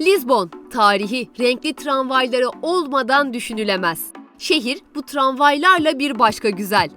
Lizbon, tarihi, renkli tramvayları olmadan düşünülemez. Şehir bu tramvaylarla bir başka güzel.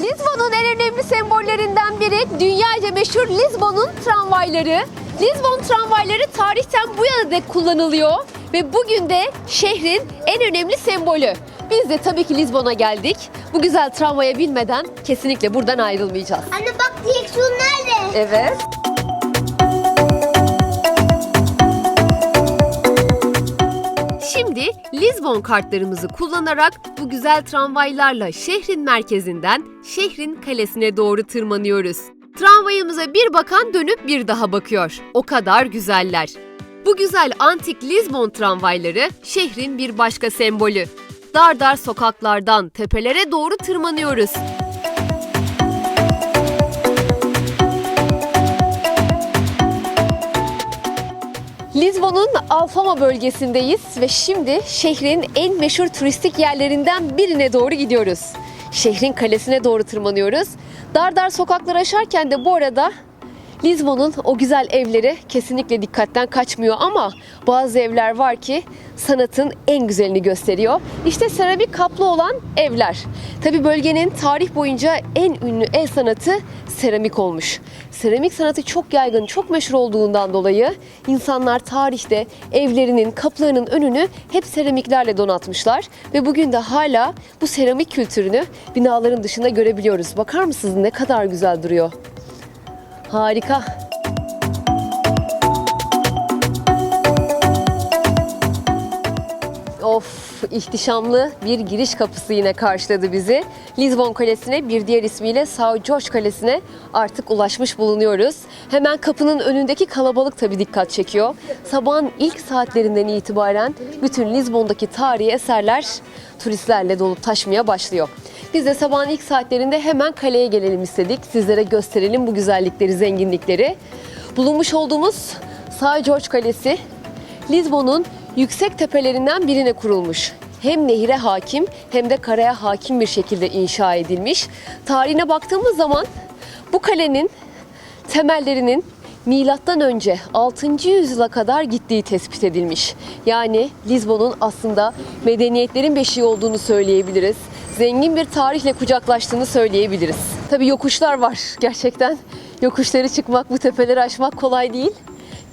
Lizbon'un en önemli sembollerinden biri dünyaca meşhur Lizbon'un tramvayları. Lizbon tramvayları tarihten bu yana dek kullanılıyor ve bugün de şehrin en önemli sembolü. Biz de tabii ki Lizbon'a geldik. Bu güzel tramvaya binmeden kesinlikle buradan ayrılmayacağız. Anne bak direksiyon nerede? Evet. Lizbon kartlarımızı kullanarak bu güzel tramvaylarla şehrin merkezinden şehrin kalesine doğru tırmanıyoruz. Tramvayımıza bir bakan dönüp bir daha bakıyor. O kadar güzeller. Bu güzel antik Lizbon tramvayları şehrin bir başka sembolü. Dar dar sokaklardan tepelere doğru tırmanıyoruz. Lizbon'un Alfama bölgesindeyiz ve şimdi şehrin en meşhur turistik yerlerinden birine doğru gidiyoruz. Şehrin kalesine doğru tırmanıyoruz. Dar dar sokaklar aşarken de bu arada Lizbon'un o güzel evleri kesinlikle dikkatten kaçmıyor ama bazı evler var ki sanatın en güzelini gösteriyor. İşte seramik kaplı olan evler. Tabi bölgenin tarih boyunca en ünlü el sanatı seramik olmuş. Seramik sanatı çok yaygın, çok meşhur olduğundan dolayı insanlar tarihte evlerinin, kapılarının önünü hep seramiklerle donatmışlar ve bugün de hala bu seramik kültürünü binaların dışında görebiliyoruz. Bakar mısınız ne kadar güzel duruyor? Harika. Of ihtişamlı bir giriş kapısı yine karşıladı bizi. Lizbon Kalesi'ne bir diğer ismiyle São Jorge Kalesi'ne artık ulaşmış bulunuyoruz. Hemen kapının önündeki kalabalık tabii dikkat çekiyor. Sabahın ilk saatlerinden itibaren bütün Lizbon'daki tarihi eserler turistlerle dolup taşmaya başlıyor. Biz de sabahın ilk saatlerinde hemen kaleye gelelim istedik. Sizlere gösterelim bu güzellikleri, zenginlikleri. Bulunmuş olduğumuz São Jorge Kalesi Lizbon'un yüksek tepelerinden birine kurulmuş. Hem nehire hakim hem de karaya hakim bir şekilde inşa edilmiş. Tarihine baktığımız zaman bu kalenin temellerinin milattan önce 6. yüzyıla kadar gittiği tespit edilmiş. Yani Lizbon'un aslında medeniyetlerin beşiği olduğunu söyleyebiliriz. Zengin bir tarihle kucaklaştığını söyleyebiliriz. Tabii yokuşlar var gerçekten. Yokuşları çıkmak, bu tepeleri aşmak kolay değil.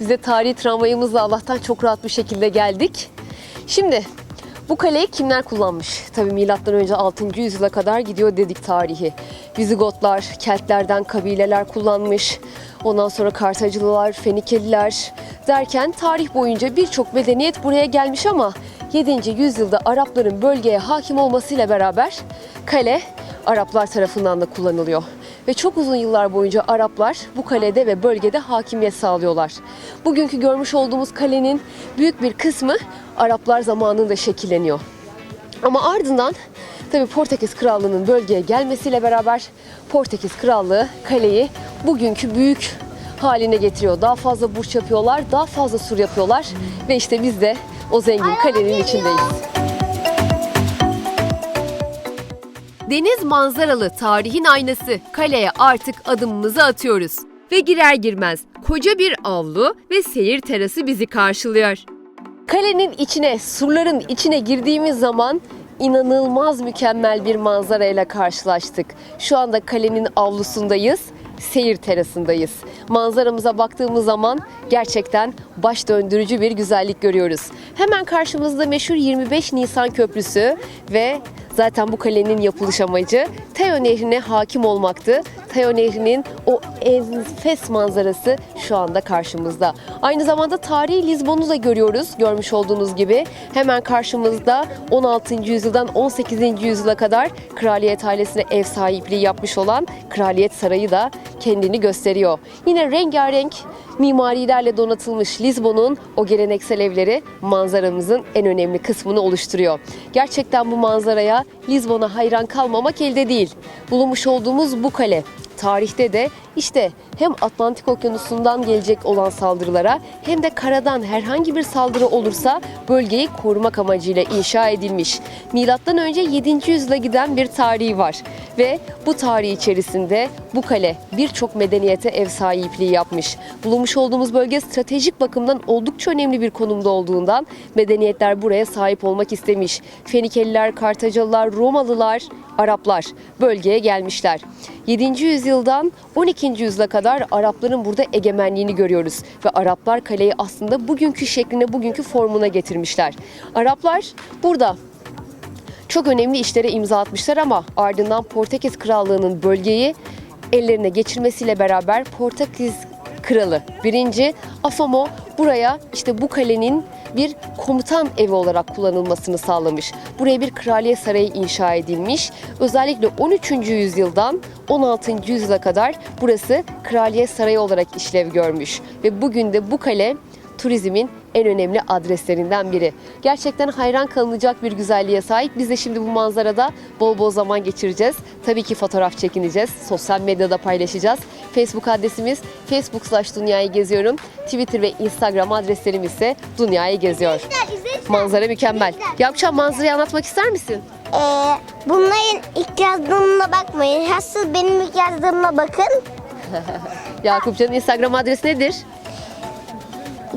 Biz de tarihi tramvayımızla Allah'tan çok rahat bir şekilde geldik. Şimdi bu kaleyi kimler kullanmış? Tabii milattan önce 6. yüzyıla kadar gidiyor dedik tarihi. Vizigotlar, Keltlerden kabileler kullanmış. Ondan sonra Kartacılılar, Fenikeliler derken tarih boyunca birçok medeniyet buraya gelmiş ama 7. yüzyılda Arapların bölgeye hakim olmasıyla beraber kale Araplar tarafından da kullanılıyor. Ve çok uzun yıllar boyunca Araplar bu kalede ve bölgede hakimiyet sağlıyorlar. Bugünkü görmüş olduğumuz kalenin büyük bir kısmı Araplar zamanında şekilleniyor. Ama ardından tabii Portekiz Krallığı'nın bölgeye gelmesiyle beraber Portekiz Krallığı kaleyi bugünkü büyük haline getiriyor. Daha fazla burç yapıyorlar, daha fazla sur yapıyorlar ve işte biz de o zengin kalenin içindeyiz. Deniz manzaralı tarihin aynası kaleye artık adımımızı atıyoruz. Ve girer girmez koca bir avlu ve seyir terası bizi karşılıyor. Kalenin içine, surların içine girdiğimiz zaman inanılmaz mükemmel bir manzarayla karşılaştık. Şu anda kalenin avlusundayız, seyir terasındayız. Manzaramıza baktığımız zaman gerçekten baş döndürücü bir güzellik görüyoruz. Hemen karşımızda meşhur 25 Nisan Köprüsü ve Zaten bu kalenin yapılış amacı Teo Nehri'ne hakim olmaktı. Teo Nehri'nin o enfes manzarası şu anda karşımızda. Aynı zamanda tarihi Lizbon'u da görüyoruz görmüş olduğunuz gibi. Hemen karşımızda 16. yüzyıldan 18. yüzyıla kadar kraliyet ailesine ev sahipliği yapmış olan Kraliyet Sarayı da kendini gösteriyor. Yine rengarenk mimarilerle donatılmış Lizbon'un o geleneksel evleri manzaramızın en önemli kısmını oluşturuyor. Gerçekten bu manzaraya Lizbon'a hayran kalmamak elde değil. Bulunmuş olduğumuz bu kale tarihte de İşte hem Atlantik Okyanusu'ndan gelecek olan saldırılara hem de karadan herhangi bir saldırı olursa bölgeyi korumak amacıyla inşa edilmiş. Milattan önce 7. yüzyıla giden bir tarihi var ve bu tarih içerisinde bu kale birçok medeniyete ev sahipliği yapmış. Bulunmuş olduğumuz bölge stratejik bakımdan oldukça önemli bir konumda olduğundan medeniyetler buraya sahip olmak istemiş. Fenikeliler, Kartacalılar, Romalılar, Araplar bölgeye gelmişler. 7. yüzyıldan 12. yüzyıla kadar Arapların burada egemenliğini görüyoruz ve Araplar kaleyi aslında bugünkü şekline, bugünkü formuna getirmişler. Araplar burada çok önemli işlere imza atmışlar ama ardından Portekiz Krallığı'nın bölgeyi ellerine geçirmesiyle beraber Portekiz Kralı 1. Afamo buraya işte bu kalenin bir komutan evi olarak kullanılmasını sağlamış. Buraya bir kraliyet sarayı inşa edilmiş. Özellikle 13. yüzyıldan 16. yüzyıla kadar burası kraliyet sarayı olarak işlev görmüş. Ve bugün de bu kale turizmin en önemli adreslerinden biri. Gerçekten hayran kalınacak bir güzelliğe sahip. Biz de şimdi bu manzarada bol bol zaman geçireceğiz. Tabii ki fotoğraf çekineceğiz. Sosyal medyada paylaşacağız. Facebook adresimiz facebook slash dünyayı geziyorum. Twitter ve Instagram adreslerim ise dünyayı geziyor. Manzara mükemmel. Yapacağım manzarayı anlatmak ister misin? Ee, bunların ilk yazdığımına bakmayın. Asıl benim ilk yazdığıma bakın. Yakupcan'ın Instagram adresi nedir?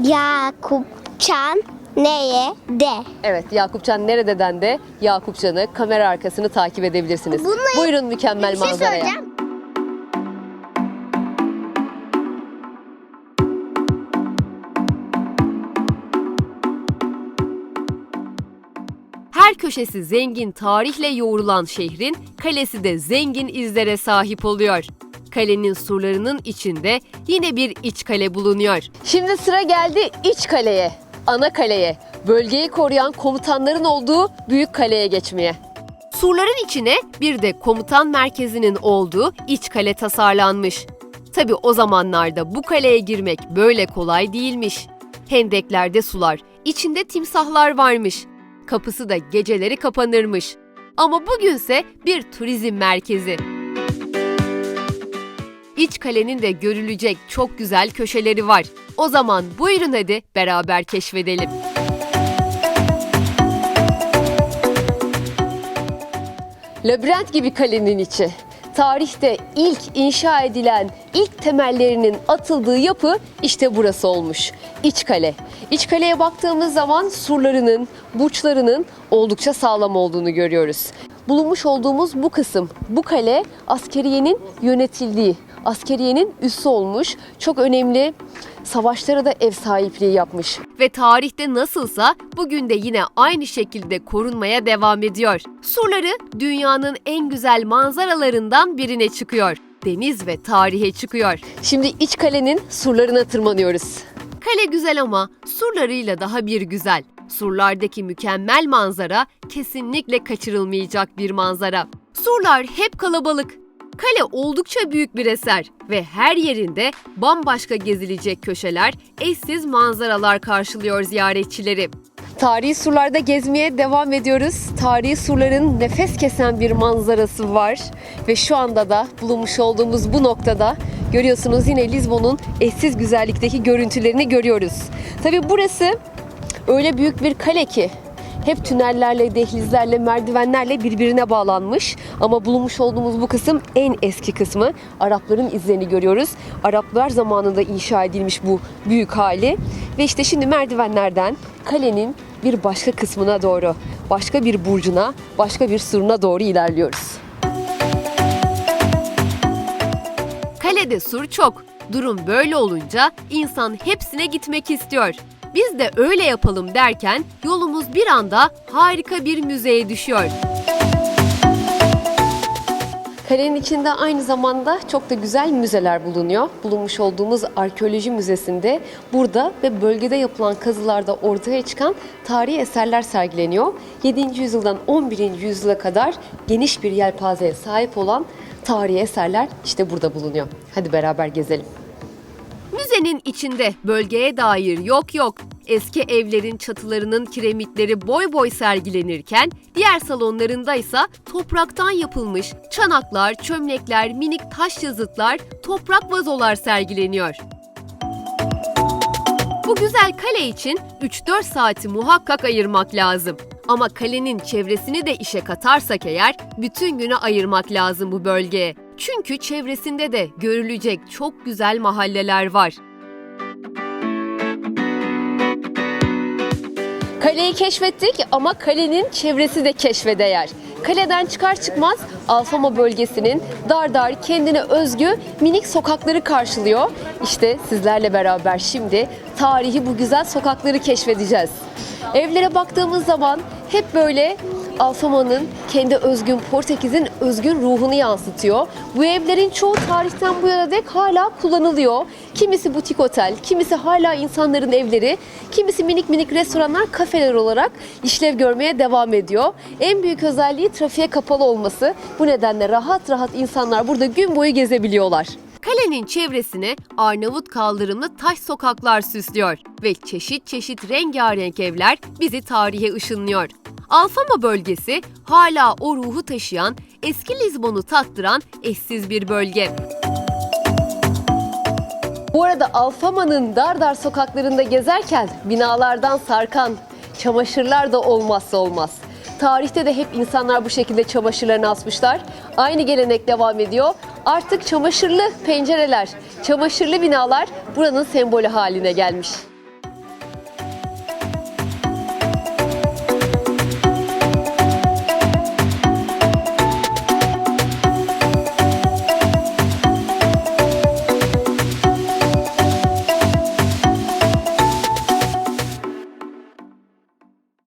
Yakupcan neye de. Evet Yakupcan Nerede'den de Yakupcan'ı kamera arkasını takip edebilirsiniz. Bununla- Buyurun mükemmel Bir şey manzaraya. söyleyeceğim. Her köşesi zengin tarihle yoğrulan şehrin kalesi de zengin izlere sahip oluyor. Kalenin surlarının içinde yine bir iç kale bulunuyor. Şimdi sıra geldi iç kaleye, ana kaleye, bölgeyi koruyan komutanların olduğu büyük kaleye geçmeye. Surların içine bir de komutan merkezinin olduğu iç kale tasarlanmış. Tabi o zamanlarda bu kaleye girmek böyle kolay değilmiş. Hendeklerde sular, içinde timsahlar varmış. Kapısı da geceleri kapanırmış. Ama bugünse bir turizm merkezi. İç kalenin de görülecek çok güzel köşeleri var. O zaman buyurun hadi beraber keşfedelim. Labirent gibi kalenin içi. Tarihte ilk inşa edilen, ilk temellerinin atıldığı yapı işte burası olmuş. İç kale. İç kaleye baktığımız zaman surlarının, burçlarının oldukça sağlam olduğunu görüyoruz. Bulunmuş olduğumuz bu kısım, bu kale askeriyenin yönetildiği, askeriyenin üssü olmuş. Çok önemli savaşlara da ev sahipliği yapmış. Ve tarihte nasılsa bugün de yine aynı şekilde korunmaya devam ediyor. Surları dünyanın en güzel manzaralarından birine çıkıyor. Deniz ve tarihe çıkıyor. Şimdi iç kalenin surlarına tırmanıyoruz. Kale güzel ama surlarıyla daha bir güzel. Surlardaki mükemmel manzara kesinlikle kaçırılmayacak bir manzara. Surlar hep kalabalık. Kale oldukça büyük bir eser ve her yerinde bambaşka gezilecek köşeler, eşsiz manzaralar karşılıyor ziyaretçileri. Tarihi surlarda gezmeye devam ediyoruz. Tarihi surların nefes kesen bir manzarası var ve şu anda da bulunmuş olduğumuz bu noktada görüyorsunuz yine Lizbon'un eşsiz güzellikteki görüntülerini görüyoruz. Tabii burası öyle büyük bir kale ki hep tünellerle, dehlizlerle, merdivenlerle birbirine bağlanmış. Ama bulunmuş olduğumuz bu kısım en eski kısmı. Arapların izlerini görüyoruz. Araplar zamanında inşa edilmiş bu büyük hali. Ve işte şimdi merdivenlerden kalenin bir başka kısmına doğru, başka bir burcuna, başka bir suruna doğru ilerliyoruz. Kalede sur çok. Durum böyle olunca insan hepsine gitmek istiyor. Biz de öyle yapalım derken yolumuz bir anda harika bir müzeye düşüyor. Kalenin içinde aynı zamanda çok da güzel müzeler bulunuyor. Bulunmuş olduğumuz arkeoloji müzesinde burada ve bölgede yapılan kazılarda ortaya çıkan tarihi eserler sergileniyor. 7. yüzyıldan 11. yüzyıla kadar geniş bir yelpazeye sahip olan tarihi eserler işte burada bulunuyor. Hadi beraber gezelim. Müzenin içinde bölgeye dair yok yok. eski evlerin çatılarının kiremitleri boy boy sergilenirken diğer salonlarında ise topraktan yapılmış çanaklar, çömlekler, minik taş yazıtlar, toprak vazolar sergileniyor. Bu güzel kale için 3-4 saati muhakkak ayırmak lazım. Ama kalenin çevresini de işe katarsak eğer bütün günü ayırmak lazım bu bölgeye. Çünkü çevresinde de görülecek çok güzel mahalleler var. Kaleyi keşfettik ama kalenin çevresi de keşfe değer. Kaleden çıkar çıkmaz Alfama bölgesinin dar dar kendine özgü minik sokakları karşılıyor. İşte sizlerle beraber şimdi tarihi bu güzel sokakları keşfedeceğiz. Evlere baktığımız zaman hep böyle Alfama'nın kendi özgün Portekiz'in özgün ruhunu yansıtıyor. Bu evlerin çoğu tarihten bu yana dek hala kullanılıyor. Kimisi butik otel, kimisi hala insanların evleri, kimisi minik minik restoranlar, kafeler olarak işlev görmeye devam ediyor. En büyük özelliği trafiğe kapalı olması. Bu nedenle rahat rahat insanlar burada gün boyu gezebiliyorlar. Kalenin çevresine Arnavut kaldırımlı taş sokaklar süslüyor ve çeşit çeşit rengarenk evler bizi tarihe ışınlıyor. Alfama bölgesi hala o ruhu taşıyan, eski Lizbon'u tattıran eşsiz bir bölge. Bu arada Alfama'nın dar dar sokaklarında gezerken binalardan sarkan çamaşırlar da olmazsa olmaz. Tarihte de hep insanlar bu şekilde çamaşırlarını asmışlar. Aynı gelenek devam ediyor. Artık çamaşırlı pencereler, çamaşırlı binalar buranın sembolü haline gelmiş.